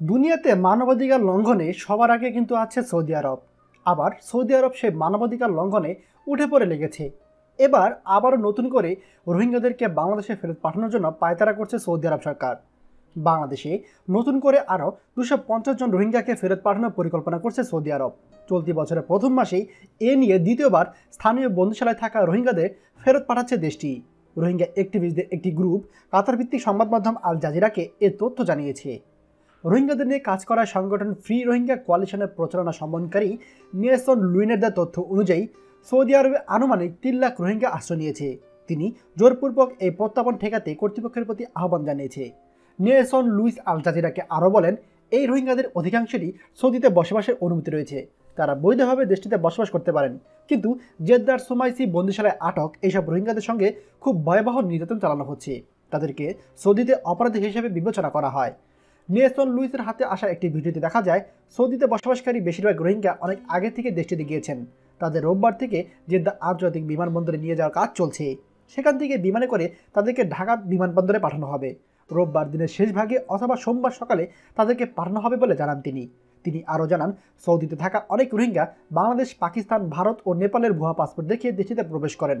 দুনিয়াতে মানবাধিকার লঙ্ঘনে সবার আগে কিন্তু আছে সৌদি আরব। আবার সৌদি আরব সেই মানবাধিকার লঙ্ঘনে উঠে পড়ে লেগেছে। এবার আবারও নতুন করে রোহিঙ্গাদেরকে বাংলাদেশে ফেরত পাঠানোর জন্য পায়তারা করছে সৌদি আরব সরকার। বাংলাদেশে নতুন করে আরও দুশো পঞ্চাশ জন রোহিঙ্গাকে ফেরত পাঠানোর পরিকল্পনা করছে সৌদি আরব। চলতি বছরের প্রথম মাসেই এ নিয়ে দ্বিতীয়বার স্থানীয় বন্দিশালায় থাকা রোহিঙ্গাদের ফেরত পাঠাচ্ছে দেশটি। রোহিঙ্গা অ্যাক্টিভিস্টদের একটি গ্রুপ কাতার ভিত্তিক সংবাদ মাধ্যম আল জাজিরাকে এ তথ্য জানিয়েছে। রোহিঙ্গাদের নিয়ে কাজ করা সংগঠন ফ্রি রোহিঙ্গা কোয়ালিশনের প্রচারণা সমন্বয়কারী নিয়েসন লুইনের দেওয়া তথ্য অনুযায়ী, সৌদি আরবে আনুমানিক তিন লাখ রোহিঙ্গা আশ্রয় নিয়েছে। তিনি জোরপূর্বক এই প্রত্যাপন ঠেকাতে কর্তৃপক্ষের প্রতি আহ্বান জানিয়েছে। নিয়েসন লুইস আল জাজিরাকে আরও বলেন, এই রোহিঙ্গাদের অধিকাংশেরই সৌদিতে বসবাসের অনুমতি রয়েছে। তারা বৈধভাবে দেশটিতে বসবাস করতে পারেন। কিন্তু জেদ্দার সোমাইসি বন্দিশালায় আটক এইসব রোহিঙ্গাদের সঙ্গে খুব ভয়াবহ নির্যাতন চালানো হচ্ছে। তাদেরকে সৌদিতে অপরাধী হিসেবে বিবেচনা করা হয়। নিয়েসন লুইসের হাতে আসা একটি ভিডিওতে দেখা যায়, সৌদিতে বসবাসকারী বেশিরভাগ রোহিঙ্গা অনেক আগে থেকে দেশটিতে গিয়েছেন। তাদের রোববার থেকে জেদ্দা আন্তর্জাতিক বিমানবন্দরে নিয়ে যাওয়ার কাজ চলছে। সেখান থেকে বিমানে করে তাদেরকে ঢাকা বিমানবন্দরে পাঠানো হবে। রোববার দিনের শেষ ভাগে অথবা সোমবার সকালে তাদেরকে পাঠানো হবে বলে জানান তিনি। তিনি আরও জানান, সৌদিতে থাকা অনেক রোহিঙ্গা বাংলাদেশ, পাকিস্তান, ভারত ও নেপালের ভুয়া পাসপোর্ট দেখিয়ে দেশটিতে প্রবেশ করেন।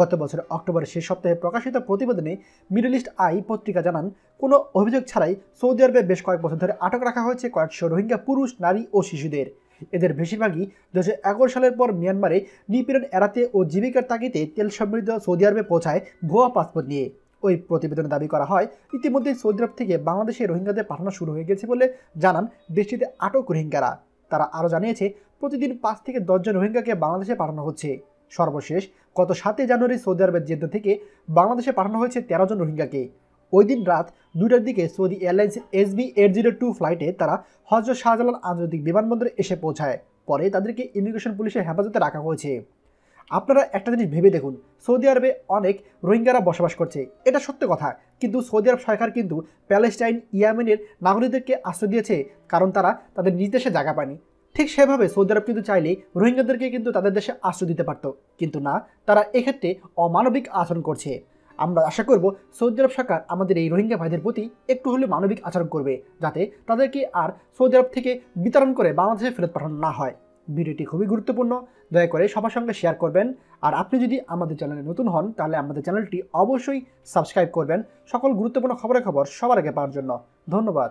গত বছরের অক্টোবরের শেষ সপ্তাহে প্রকাশিত প্রতিবেদনে মিডল ইস্ট আই পত্রিকা জানান, কোনো অভিযোগ ছাড়াই সৌদি আরবে বেশ কয়েক বছর ধরে আটক রাখা হয়েছে কয়েকশো রোহিঙ্গা পুরুষ, নারী ও শিশুদের। এদের বেশিরভাগই দু এগারো সালের পর মিয়ানমারে নিপীড়ন এড়াতে ও জীবিকার তাগিদে তেল সমৃদ্ধ সৌদি আরবে পৌঁছায় ভুয়া পাসপোর্ট নিয়ে। ওই প্রতিবেদনে দাবি করা হয়, ইতিমধ্যে সৌদি আরব থেকে বাংলাদেশে রোহিঙ্গাদের পাঠানো শুরু হয়ে গেছে বলে জানান দেশটিতে আটক রোহিঙ্গারা। তারা আরও জানিয়েছে, প্রতিদিন পাঁচ থেকে দশজন রোহিঙ্গাকে বাংলাদেশে পাঠানো হচ্ছে। সর্বশেষ, গত সাতই জানুয়ারি সৌদি আরবের জেদ্দা থেকে বাংলাদেশে পাঠানো হয়েছে তেরো জন রোহিঙ্গাকে। ওই দিন রাত দুইটার দিকে Saudi airlines SB eight zero two ফ্লাইটে তারা হজরত শাহজালাল আন্তর্জাতিক বিমানবন্দরে এসে পৌঁছায়। পরে তাদেরকে ইমিগ্রেশন পুলিশের হেফাজতে রাখা হয়েছে। আপনারা একটা জিনিস ভেবে দেখুন, সৌদি আরবে অনেক রোহিঙ্গারা বসবাস করছে। এটা সত্য কথা, কিন্তু সৌদি আরব সরকার কিন্তু প্যালেস্টাইন, ইয়ামেনের নাগরিকদেরকে আশ্রয় দিয়েছে, কারণ তারা তাদের নিজ দেশে জায়গা পায়নি। ঠিক সেভাবে সৌদি আরব কিন্তু চাইলে রোহিঙ্গাদেরকে কিন্তু তাদের দেশে আশ্রয় দিতে পারত। কিন্তু না, তারা এক্ষেত্রে অমানবিক আচরণ করছে। আমরা আশা করব সৌদি আরব সরকার আমাদের এই রোহিঙ্গা ভাইদের প্রতি একটু হলেও মানবিক আচরণ করবে, যাতে তাদেরকে আর সৌদি আরব থেকে বিতরণ করে বাংলাদেশে ফেরত পাঠানো না হয়। ভিডিওটি খুবই গুরুত্বপূর্ণ। দয়া করে সবার সঙ্গে শেয়ার করবেন। আর আপনি যদি আমাদের চ্যানেলে নতুন হন, তাহলে আমাদের চ্যানেলটি অবশ্যই সাবস্ক্রাইব করবেন। সকল গুরুত্বপূর্ণ খবরের খবর সবার আগে পাওয়ার জন্য। ধন্যবাদ।